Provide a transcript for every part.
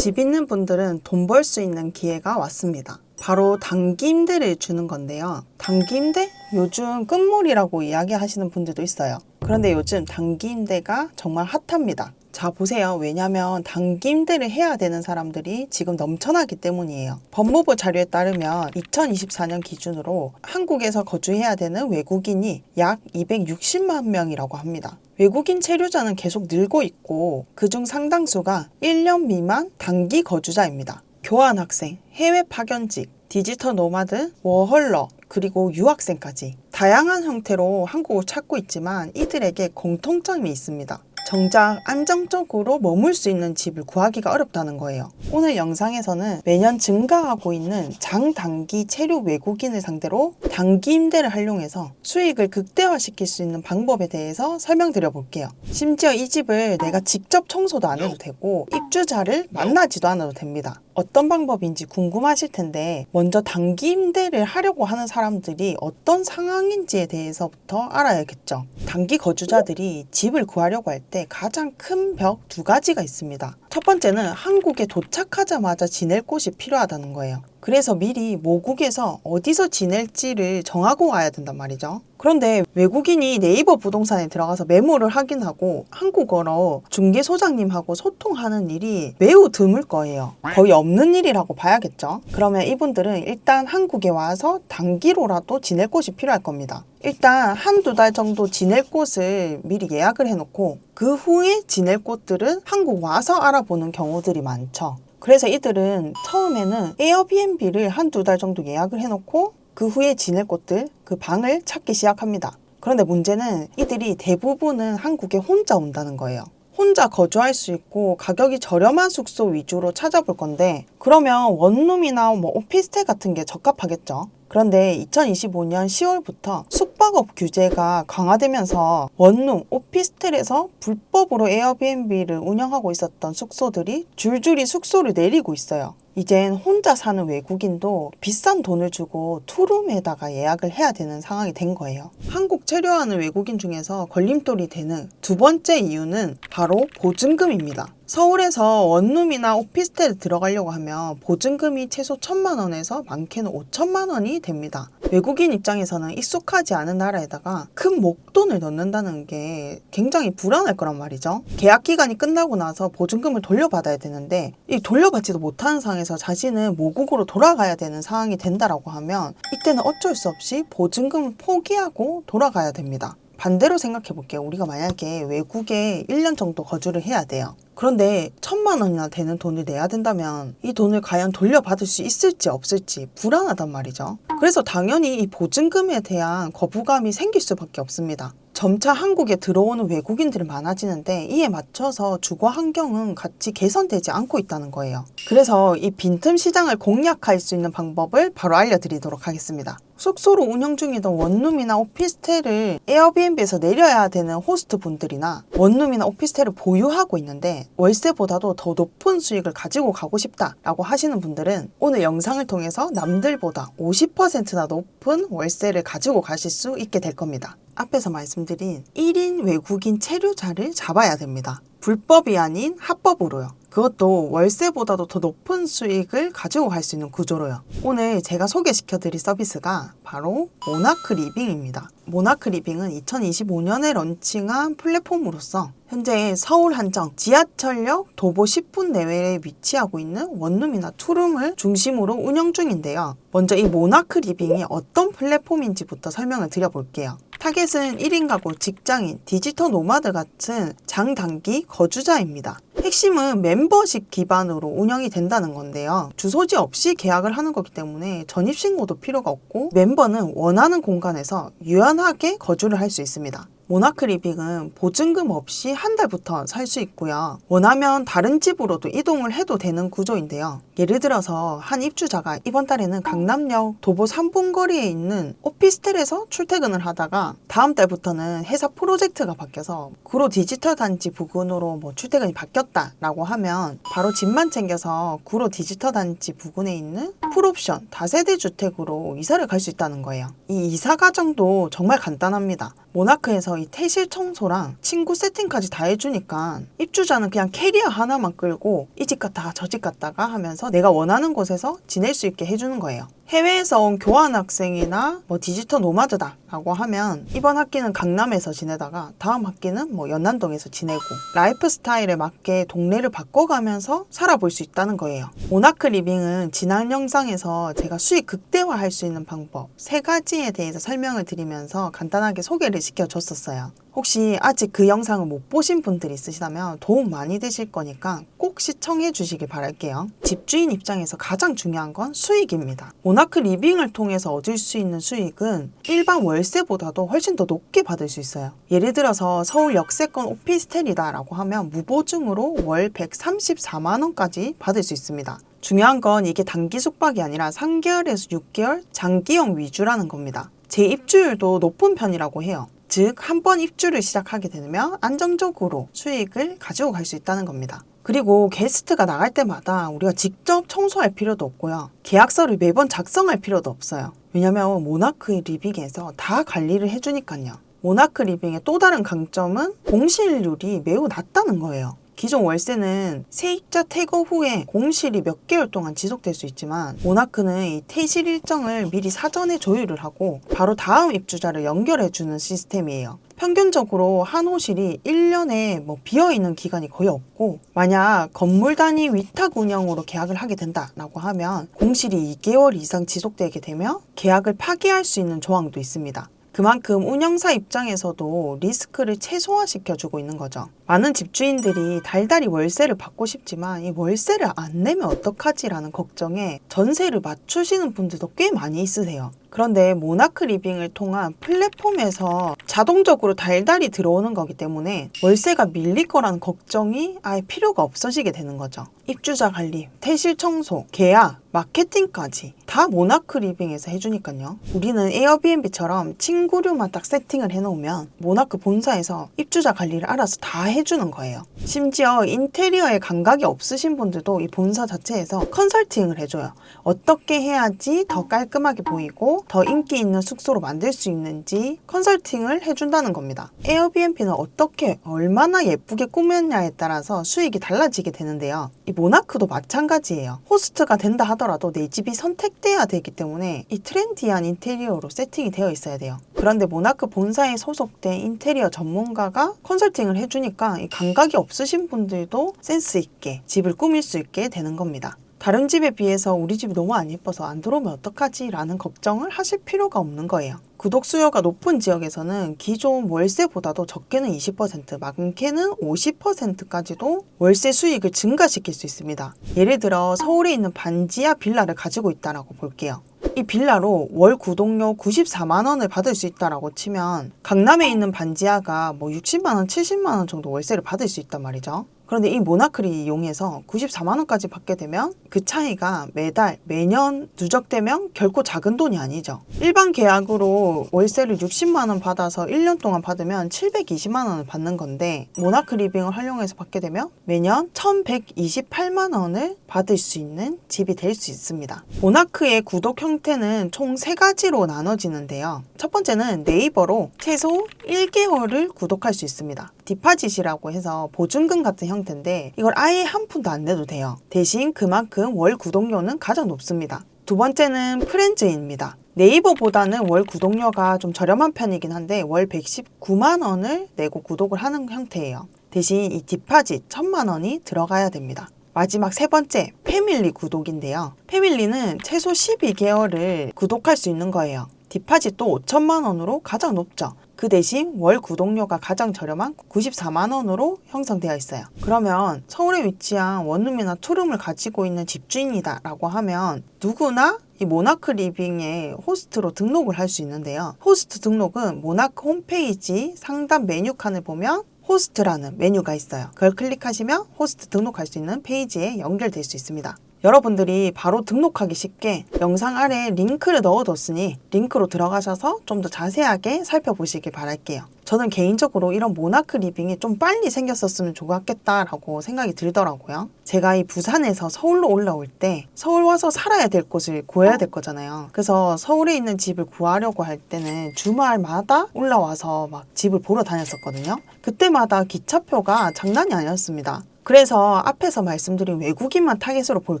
집 있는 분들은 돈 벌 수 있는 기회가 왔습니다. 바로 단기 임대를 주는 건데요. 단기 임대? 요즘 끝물이라고 이야기하시는 분들도 있어요. 그런데 요즘 단기 임대가 정말 핫합니다. 자, 보세요. 왜냐면 단기 임대를 해야 되는 사람들이 지금 넘쳐나기 때문이에요. 법무부 자료에 따르면 2024년 기준으로 한국에서 거주해야 되는 외국인이 약 260만 명이라고 합니다. 외국인 체류자는 계속 늘고 있고 그중 상당수가 1년 미만 단기 거주자입니다. 교환학생, 해외 파견직, 디지털 노마드, 워홀러, 그리고 유학생까지 다양한 형태로 한국을 찾고 있지만 이들에게 공통점이 있습니다. 정작 안정적으로 머물 수 있는 집을 구하기가 어렵다는 거예요. 오늘 영상에서는 매년 증가하고 있는 장단기 체류 외국인을 상대로 단기 임대를 활용해서 수익을 극대화시킬 수 있는 방법에 대해서 설명드려 볼게요. 심지어 이 집을 내가 직접 청소도 안 해도 되고 입주자를 만나지도 않아도 됩니다. 어떤 방법인지 궁금하실 텐데 먼저 단기 임대를 하려고 하는 사람들이 어떤 상황인지에 대해서부터 알아야겠죠. 단기 거주자들이 집을 구하려고 할 때 가장 큰 벽 두 가지가 있습니다. 첫 번째는 한국에 도착하자마자 지낼 곳이 필요하다는 거예요. 그래서 미리 모국에서 어디서 지낼지를 정하고 와야 된단 말이죠. 그런데 외국인이 네이버 부동산에 들어가서 메모를 확인하고 한국어로 중개 소장님하고 소통하는 일이 매우 드물 거예요. 거의 없는 일이라고 봐야겠죠. 그러면 이분들은 일단 한국에 와서 단기로라도 지낼 곳이 필요할 겁니다. 일단 한두 달 정도 지낼 곳을 미리 예약을 해놓고 그 후에 지낼 곳들은 한국 와서 알아보는 경우들이 많죠. 그래서 이들은 처음에는 에어비앤비를 한 두 달 정도 예약을 해놓고 그 후에 지낼 곳들, 그 방을 찾기 시작합니다. 그런데 문제는 이들이 대부분은 한국에 혼자 온다는 거예요. 혼자 거주할 수 있고 가격이 저렴한 숙소 위주로 찾아볼 건데 그러면 원룸이나 뭐 오피스텔 같은 게 적합하겠죠. 그런데 2025년 10월부터 숙박업 규제가 강화되면서 원룸, 오피스텔에서 불법으로 에어비앤비를 운영하고 있었던 숙소들이 줄줄이 숙소를 내리고 있어요. 이젠 혼자 사는 외국인도 비싼 돈을 주고 투룸에다가 예약을 해야 되는 상황이 된 거예요. 한국 체류하는 외국인 중에서 걸림돌이 되는 두 번째 이유는 바로 보증금입니다. 서울에서 원룸이나 오피스텔에 들어가려고 하면 보증금이 최소 천만 원에서 많게는 오천만 원이 됩니다. 외국인 입장에서는 익숙하지 않은 나라에다가 큰 목돈을 넣는다는 게 굉장히 불안할 거란 말이죠. 계약 기간이 끝나고 나서 보증금을 돌려받아야 되는데 이 돌려받지도 못하는 상황에서 자신은 모국으로 돌아가야 되는 상황이 된다라고 하면 이때는 어쩔 수 없이 보증금을 포기하고 돌아가야 됩니다. 반대로 생각해 볼게요. 우리가 만약에 외국에 1년 정도 거주를 해야 돼요. 그런데 천만 원이나 되는 돈을 내야 된다면 이 돈을 과연 돌려받을 수 있을지 없을지 불안하단 말이죠. 그래서 당연히 이 보증금에 대한 거부감이 생길 수밖에 없습니다. 점차 한국에 들어오는 외국인들이 많아지는데 이에 맞춰서 주거 환경은 같이 개선되지 않고 있다는 거예요. 그래서 이 빈틈 시장을 공략할 수 있는 방법을 바로 알려드리도록 하겠습니다. 숙소로 운영 중이던 원룸이나 오피스텔을 에어비앤비에서 내려야 되는 호스트 분들이나 원룸이나 오피스텔을 보유하고 있는데 월세보다도 더 높은 수익을 가지고 가고 싶다라고 하시는 분들은 오늘 영상을 통해서 남들보다 50%나 높은 월세를 가지고 가실 수 있게 될 겁니다. 앞에서 말씀드린 1인 외국인 체류자를 잡아야 됩니다. 불법이 아닌 합법으로요. 그것도 월세보다도 더 높은 수익을 가지고 갈 수 있는 구조로요. 오늘 제가 소개시켜 드릴 서비스가 바로 모나크 리빙입니다. 모나크 리빙은 2025년에 런칭한 플랫폼으로서 현재 서울 한정 지하철역 도보 10분 내외에 위치하고 있는 원룸이나 투룸을 중심으로 운영 중인데요. 먼저 이 모나크 리빙이 어떤 플랫폼인지부터 설명을 드려볼게요. 타겟은 1인 가구, 직장인, 디지털 노마드 같은 장단기 거주자입니다. 핵심은 멤버십 기반으로 운영이 된다는 건데요. 주소지 없이 계약을 하는 거기 때문에 전입신고도 필요가 없고 멤버는 원하는 공간에서 유연하게 거주를 할 수 있습니다. 모나크 리빙은 보증금 없이 한 달부터 살 수 있고요. 원하면 다른 집으로도 이동을 해도 되는 구조인데요. 예를 들어서 한 입주자가 이번 달에는 강남역 도보 3분 거리에 있는 오피스텔에서 출퇴근을 하다가 다음 달부터는 회사 프로젝트가 바뀌어서 구로 디지털 단지 부근으로 뭐 출퇴근이 바뀌었다라고 하면 바로 집만 챙겨서 구로 디지털 단지 부근에 있는 풀옵션 다세대 주택으로 이사를 갈 수 있다는 거예요. 이 이사 과정도 정말 간단합니다. 모나크에서 이 퇴실 청소랑 친구 세팅까지 다 해주니까 입주자는 그냥 캐리어 하나만 끌고 이 집 갔다가 저 집 갔다가 하면서 내가 원하는 곳에서 지낼 수 있게 해주는 거예요. 해외에서 온 교환 학생이나 뭐 디지털 노마드다 라고 하면 이번 학기는 강남에서 지내다가 다음 학기는 뭐 연남동에서 지내고 라이프 스타일에 맞게 동네를 바꿔가면서 살아볼 수 있다는 거예요. 모나크 리빙은 지난 영상에서 제가 수익 극대화할 수 있는 방법 세 가지에 대해서 설명을 드리면서 간단하게 소개를 시켜줬었어요. 혹시 아직 그 영상을 못 보신 분들 있으시다면 도움 많이 되실 거니까 꼭 시청해 주시길 바랄게요. 집주인 입장에서 가장 중요한 건 수익입니다. 모나크 리빙을 통해서 얻을 수 있는 수익은 일반 월세보다도 훨씬 더 높게 받을 수 있어요. 예를 들어서 서울 역세권 오피스텔이다라고 하면 무보증으로 월 134만 원까지 받을 수 있습니다. 중요한 건 이게 단기 숙박이 아니라 3개월에서 6개월 장기형 위주라는 겁니다. 제 입주율도 높은 편이라고 해요. 즉, 한 번 입주를 시작하게 되면 안정적으로 수익을 가지고 갈 수 있다는 겁니다. 그리고 게스트가 나갈 때마다 우리가 직접 청소할 필요도 없고요. 계약서를 매번 작성할 필요도 없어요. 왜냐면 모나크 리빙에서 다 관리를 해주니까요. 모나크 리빙의 또 다른 강점은 공실률이 매우 낮다는 거예요. 기존 월세는 세입자 퇴거 후에 공실이 몇 개월 동안 지속될 수 있지만 모나크는 이 퇴실 일정을 미리 사전에 조율을 하고 바로 다음 입주자를 연결해주는 시스템이에요. 평균적으로 한 호실이 1년에 뭐 비어있는 기간이 거의 없고 만약 건물 단위 위탁 운영으로 계약을 하게 된다라고 하면 공실이 2개월 이상 지속되게 되면 계약을 파기할 수 있는 조항도 있습니다. 그만큼 운영사 입장에서도 리스크를 최소화시켜주고 있는 거죠. 많은 집주인들이 달달이 월세를 받고 싶지만 이 월세를 안 내면 어떡하지라는 걱정에 전세를 맞추시는 분들도 꽤 많이 있으세요. 그런데 모나크 리빙을 통한 플랫폼에서 자동적으로 달달이 들어오는 거기 때문에 월세가 밀릴 거라는 걱정이 아예 필요가 없어지게 되는 거죠. 입주자 관리, 퇴실 청소, 계약, 마케팅까지 다 모나크 리빙에서 해주니까요. 우리는 에어비앤비처럼 친구류만 딱 세팅을 해놓으면 모나크 본사에서 입주자 관리를 알아서 다 해주는 거예요. 심지어 인테리어에 감각이 없으신 분들도 이 본사 자체에서 컨설팅을 해줘요. 어떻게 해야지 더 깔끔하게 보이고 더 인기 있는 숙소로 만들 수 있는지 컨설팅을 해준다는 겁니다. 에어비앤비는 어떻게 얼마나 예쁘게 꾸몄냐에 따라서 수익이 달라지게 되는데요. 이 모나크도 마찬가지예요. 호스트가 된다 하더라도 내 집이 선택돼야 되기 때문에 이 트렌디한 인테리어로 세팅이 되어 있어야 돼요. 그런데 모나크 본사에 소속된 인테리어 전문가가 컨설팅을 해주니까 이 감각이 없으신 분들도 센스 있게 집을 꾸밀 수 있게 되는 겁니다. 다른 집에 비해서 우리 집이 너무 안 예뻐서 안 들어오면 어떡하지? 라는 걱정을 하실 필요가 없는 거예요. 구독 수요가 높은 지역에서는 기존 월세보다도 적게는 20%, 많게는 50%까지도 월세 수익을 증가시킬 수 있습니다. 예를 들어 서울에 있는 반지하 빌라를 가지고 있다라고 볼게요. 이 빌라로 월 구독료 94만 원을 받을 수 있다라고 치면 강남에 있는 반지하가 뭐 60만 원, 70만 원 정도 월세를 받을 수 있단 말이죠. 그런데 이 모나크를 이용해서 94만 원까지 받게 되면 그 차이가 매달 매년 누적되면 결코 작은 돈이 아니죠. 일반 계약으로 월세를 60만 원 받아서 1년 동안 받으면 720만 원을 받는 건데 모나크 리빙을 활용해서 받게 되면 매년 1128만 원을 받을 수 있는 집이 될 수 있습니다. 모나크의 구독 형태는 총세 가지로 나눠지는데요. 첫 번째는 네이버로 최소 1개월을 구독할 수 있습니다. 디파짓이라고 해서 보증금 같은 형 태인데 이걸 아예 한 푼도 안 내도 돼요. 대신 그만큼 월 구독료는 가장 높습니다. 두 번째는 프렌즈입니다. 네이버보다는 월 구독료가 좀 저렴한 편이긴 한데 월 119만 원을 내고 구독을 하는 형태예요. 대신 이 디파짓 1000만 원이 들어가야 됩니다. 마지막 세 번째, 패밀리 구독인데요. 패밀리는 최소 12개월을 구독할 수 있는 거예요. 디파짓도 5천만 원으로 가장 높죠. 그 대신 월 구독료가 가장 저렴한 94만 원으로 형성되어 있어요. 그러면 서울에 위치한 원룸이나 투룸을 가지고 있는 집주인이다 라고 하면 누구나 이 모나크 리빙의 호스트로 등록을 할 수 있는데요. 호스트 등록은 모나크 홈페이지 상단 메뉴 칸을 보면 호스트라는 메뉴가 있어요. 그걸 클릭하시면 호스트 등록할 수 있는 페이지에 연결될 수 있습니다. 여러분들이 바로 등록하기 쉽게 영상 아래 링크를 넣어뒀으니 링크로 들어가셔서 좀 더 자세하게 살펴보시길 바랄게요. 저는 개인적으로 이런 모나크 리빙이 좀 빨리 생겼었으면 좋았겠다라고 생각이 들더라고요. 제가 이 부산에서 서울로 올라올 때 서울 와서 살아야 될 곳을 구해야 될 거잖아요. 그래서 서울에 있는 집을 구하려고 할 때는 주말마다 올라와서 막 집을 보러 다녔었거든요. 그때마다 기차표가 장난이 아니었습니다. 그래서 앞에서 말씀드린 외국인만 타겟으로 볼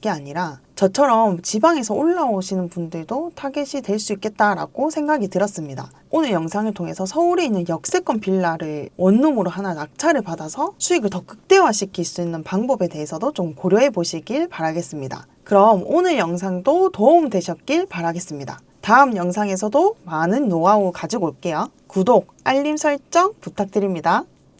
게 아니라 저처럼 지방에서 올라오시는 분들도 타겟이 될 수 있겠다라고 생각이 들었습니다. 오늘 영상을 통해서 서울에 있는 역세권 빌라를 원룸으로 하나 낙찰을 받아서 수익을 더 극대화시킬 수 있는 방법에 대해서도 좀 고려해 보시길 바라겠습니다. 그럼 오늘 영상도 도움 되셨길 바라겠습니다. 다음 영상에서도 많은 노하우 가지고 올게요. 구독, 알림 설정 부탁드립니다.